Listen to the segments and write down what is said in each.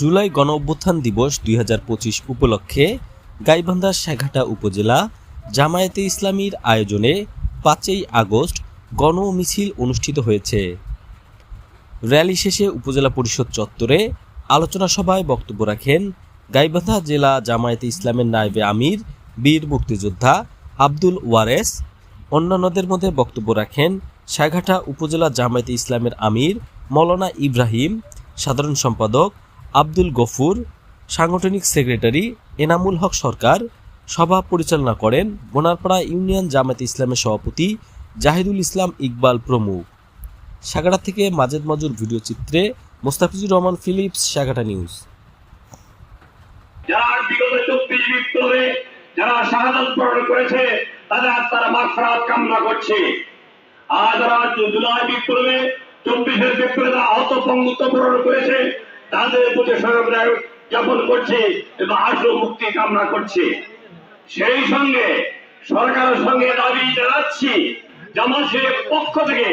জুলাই গণ অভ্যুত্থান দিবস দুই হাজার পঁচিশ উপলক্ষে গাইবান্ধা শেঘাটা উপজেলা জামায়াতে ইসলামীর আয়োজনে পাঁচই আগস্ট গণ মিছিল অনুষ্ঠিত হয়েছে। র্যালি শেষে উপজেলা পরিষদ চত্বরে আলোচনা সভায় বক্তব্য রাখেন গাইবান্ধা জেলা জামায়াতে ইসলামের নায়েবে আমির, বীর মুক্তিযোদ্ধা আব্দুল ওয়ারেস। অন্যান্যদের মধ্যে বক্তব্য রাখেন সাঘাটা উপজেলা জামায়াতে ইসলামের আমির মৌলানা ইব্রাহিম। সাধারণ সম্পাদক আব্দুল গফুর, সাংগঠনিক সেক্রেটারি এনামুল হক সরকার, সভা পরিচালনা করেন বোনারপাড়া ইউনিয়ন জামায়াতে ইসলামের সভাপতি জাহিদুল ইসলাম ইকবাল প্রমুখ। সাগাটা থেকে মাজেদ মজুর ভিডিও চিত্রে মোস্তাফিজুর রহমান ফিলিপস, সাগাটা নিউজ। যারা বিগত চব্বিশ বিপ্লবে যারা শাহাদত বরণ করেছে, তাদের আত্মারা মাফরাত কামনা করছে। আর যারা জুলাই বিপ্লবে চব্বিশের বিপ্লবে আহত পঙ্গুত্ব বরণ করেছে তাদের প্রতি সরবরাহ জ্ঞাপন করছে এবং আশু মুক্তি কামনা করছে। সেই সঙ্গে সরকারের সঙ্গে দাবি জানাচ্ছি জামাতের পক্ষ থেকে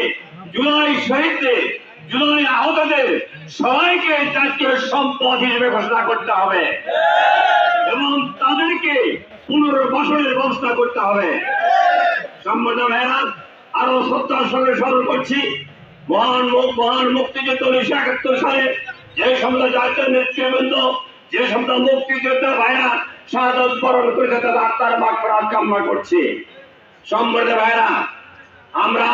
জুলাই শহীদদের, জুলাই আহতদের সবাইকে জাতীয় সম্পদ হিসেবে ঘোষণা করতে হবে এবং তাদেরকে পুনর্বাসনের ব্যবস্থা করতে হবে। সম্মানিত ভাইরা আরও সত্যার সঙ্গে স্মরণ করছি, মহান মহান মুক্তিযুদ্ধ উনিশশো একাত্তর সালে যে সমস্ত জাতীয় নেতৃবৃন্দ যে সমস্ত মুক্তিযোদ্ধা ভাইরা শাহাদত বরণ করেছে তাদের আত্মার করার কামনা করছি। সম্মানিত ভাইরা, আমরা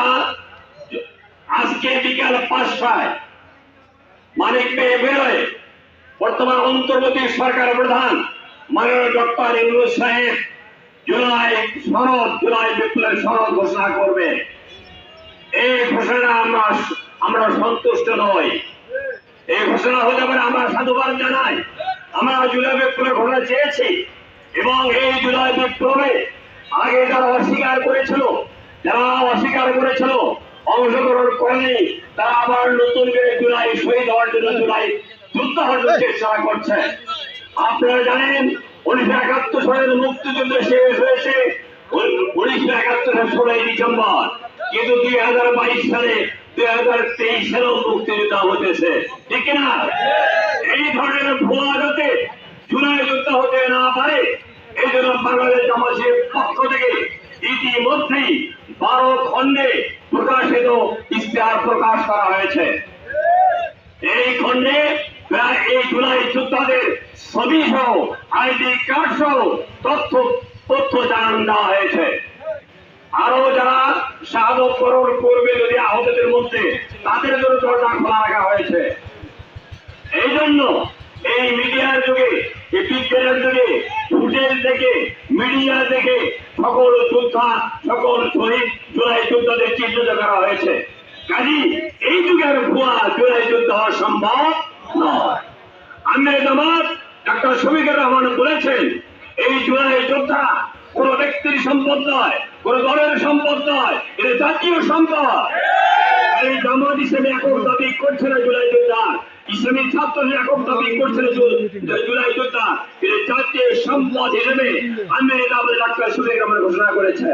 আজকে বিকাল পাঁচটায় মানিক পেয়ে বেরোয়। বর্তমান অন্তর্বর্তী সরকার প্রধান মাননীয় ডক্টর ইউনুস সাহেব জুলাই সনদ, জুলাই বিপ্লবের সনদ ঘোষণা করবে। এই ঘোষণা আমরা আমরা সন্তুষ্ট নই। এই ঘোষণা হতে পারে আমরা সাধুবাদ জানাই। আমরা জুলাই বিপ্লবের ঘোষণা চেয়েছি এবং এই জুলাই বিপ্লবে আগে যারা অস্বীকার করেছিল, যারা অস্বীকার করেছিল, অংশগ্রহণ করেনি, তারা আবার নতুন করে জুলাই শহীদ হওয়ার জন্য জুলাই যুদ্ধ হওয়ার চেষ্টা করছে। আপনারা জানেন, উনিশশো একাত্তর সালের মুক্তিযুদ্ধ শেষ হয়েছে উনিশশো একাত্তর সালের ষোলোই ডিসেম্বর। কিন্তু দুই হাজার বাইশ সালে দুই হাজার তেইশ সালেও মুক্তিযুদ্ধ হতেছে। ঠিক না এই ধরনের ভুয়া যাতে জুলাই যুদ্ধ হতে না পারে। এই জন্য বাংলাদেশ জামাতের পক্ষ থেকে ইতিমধ্যেই বারো খণ্ডে প্রকাশিত ইশতেহার প্রকাশ করা হয়েছে। এই খণ্ডে প্রায় এই জুলাই যোদ্ধাদের ছবি সহ আইডি কার্ড সহ তথ্য তথ্য জানান দেওয়া হয়েছে। আরও যারা শাহাদত করণ করবে যদি আহতদের মধ্যে, তাদের জন্য দরজা খোলা রাখা হয়েছে। এই জন্য এই মিডিয়ার যুগে, এই বিজ্ঞানের যুগে ফুটেজ দেখে মিডিয়া দেখে সকল যোদ্ধা, সকল শহীদ জুলাই যোদ্ধাদের চিহ্নিত করা হয়েছে। কাজী, এই যুগের ভুয়া জুলাই যুদ্ধ হওয়া সম্ভব নয়। আমি জামাত ডাক্তার শফিকুর রহমান বলেছেন, এই জুলাই যোদ্ধা কোন ব্যক্তির সম্পদ নয়। কোন দলের সম্পদ নয়। এটা জাতীয় সম্পদ। এই জামাত ইসলামী একক দাবি করছে না জুলাই যোদ্ধা ইসলামী ছাত্র একক দাবি করছে না জুলাই যোদ্ধা এটা জাতীয় সম্পদ হিসেবে আমি ডাক্তার শফিকুর আমরা ঘোষণা করেছে।